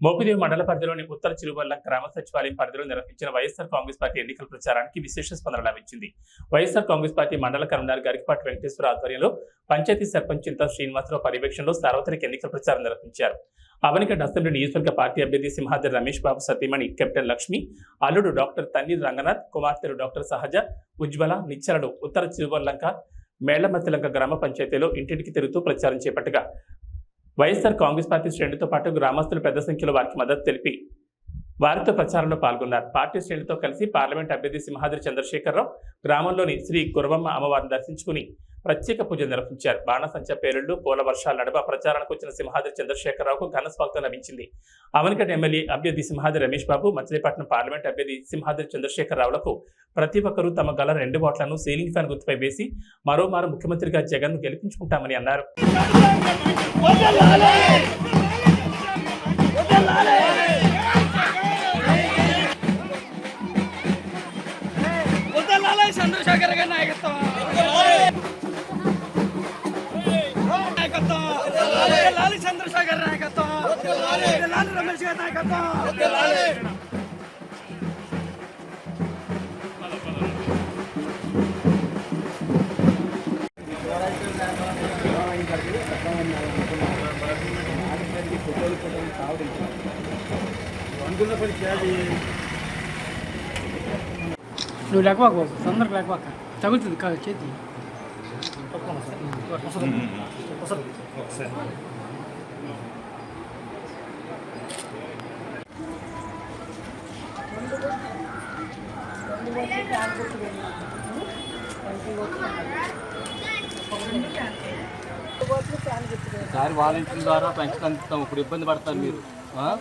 మోపిదేవి మండల పరిధిలోని ఉత్తర చిరువల్ల గ్రామ సచివాలయం పరిధిలో నిర్వహించిన వైఎస్ఆర్ కాంగ్రెస్ పార్టీ ఎన్నికల ప్రచారానికి విశేష స్పందన లభించింది. వైఎస్ఆర్ కాంగ్రెస్ పార్టీ మండల కన్వీనర్ గరికపాటి వెంకటేశ్వర ఆధ్వర్యంలో పంచాయతీ సర్పంచ్ చింతా శ్రీనివాసరావు పర్యవేక్షణలో సార్వత్రిక ఎన్నికల ప్రచారం నిర్వహించారు. అవనిగడ్డ అసెంబ్లీ నియోజకవర్గ పార్టీ అభ్యర్థి సింహాద్రి రమేష్ బాబు సతీమణి కెప్టెన్ లక్ష్మి అల్లుడు డాక్టర్ తన్నీర్ రంగనాథ్ కుమార్తెలు డాక్టర్ సహజ ఉజ్వల నిచ్చలడు ఉత్తర చిరువల్లంక మేళ్ళమతిలంక గ్రామ పంచాయతీలో ఇంటింటికి తిరుగుతూ ప్రచారం చేపట్టగా వైఎస్ఆర్ కాంగ్రెస్ పార్టీ శ్రేణులతో పాటు గ్రామస్తులు పెద్ద సంఖ్యలో వారికి మద్దతు తెలిపి వారితో ప్రచారంలో పాల్గొన్నారు. పార్టీ శ్రేణులతో కలిసి పార్లమెంట్ అభ్యర్థి సింహాద్రి చంద్రశేఖరరావు గ్రామంలోని శ్రీ గురవమ్మ అమ్మవారిని దర్శించుకుని ప్రత్యేక పూజలు నిర్వహించారు. బాణసంచ పేలుళ్ళు పూల వర్షాల నడుమ ప్రచారానికి వచ్చిన సింహాద్రి చంద్రశేఖరరావుకు ఘన స్వాగతం లభించింది. అవనికట్ ఎమ్మెల్యే అభ్యర్థి సింహాద్రి రమేష్ బాబు మచిలీపట్నం పార్లమెంట్ అభ్యర్థి సింహాద్రి చంద్రశేఖరరావులకు ప్రతి ఒక్కరూ తమ గల రెండు ఓట్లను సీలింగ్ ఫ్యాన్ గుర్తుపై వేసి మరోమారు ముఖ్యమంత్రిగా జగన్ గెలిపించుకుంటామని అన్నారు. చంద్రశేఖర్ గారి నాయకత్వం. వదలాలి చంద్రశేఖర్ నాయకత్వం. వదలాలి రమేష్ గారి నాయకత్వం. నువ్వు లేకపోక తొందరకు లేకపోక తగులుతుంది కాదు చేతి. ఒకసారి వాలంటీర్ ద్వారా పెంచడానికి ఇప్పుడు ఇబ్బంది పడతారు మీరు.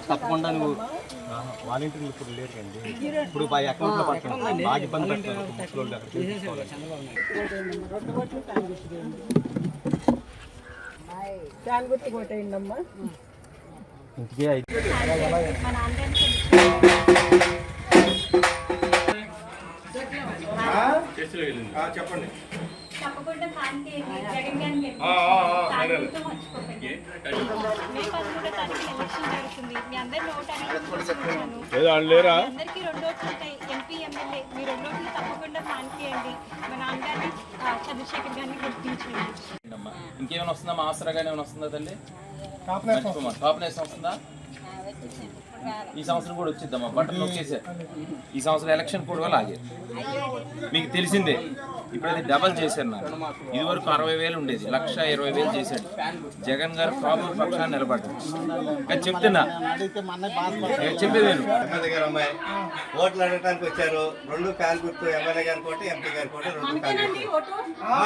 తప్పకుండా నువ్వు వాలంటీర్లు ఇప్పుడు లేరు కండి ఇప్పుడు బై అకౌంట్లో పడుతుంది బాగా ఇబ్బంది అక్కడ గుర్తు కొట్టేయండి అమ్మా ఇంటికే ఐదు తప్పకుండా జగన్ గారిని అందరికీ రెండు ఓట్లు ఉంటాయి. MP MLA. మీ రెండు ఓట్లు తప్పకుండా మా నాన్నగారిని చంద్రశేఖర్ గారిని. ఇంకేమైనా వస్తుందా? మా ఆసరాగానే ఏమైనా వస్తుందా తల్లి. టాప్ నేషన్ వస్తుందా? ఈ సంవత్సరం కూడా వచ్చిద్దమ్మా బట్టలు నొక్కేసారు ఈ సంవత్సరం ఎలక్షన్ కూడా లాగే మీకు తెలిసిందే. ఇప్పుడైతే డబల్ చేశారు నాకు ఇది వరకు అరవై వేలు ఉండేది లక్ష ఇరవై వేలు చేశాడు. జగన్ గారు ప్రాబ్లం పక్షాన్ని నిలబడ్డాడు కానీ చెప్తున్నా నేను చెప్పేది నేను గారు అమ్మాయి ఓట్లు అడగడానికి వచ్చారు. రెండు ఫ్యాన్ గుర్తు ఎమ్మెల్యే గారి కోటి ఎంపీ గారి కోటి రెండు ఫ్యాన్ గుర్తు. ఆ,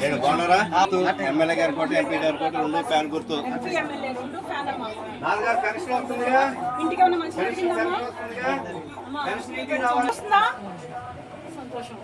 నేను బాగున్నారా? ఎమ్మెల్యే గారి కోటి ఎంపీ గారి కోటి రెండు ఫ్యాన్ గుర్తు. నాన్నగారు వస్తుందిగా? వస్తుందిగా? పెన్షన్ ఇంటికి రావాలి. 过程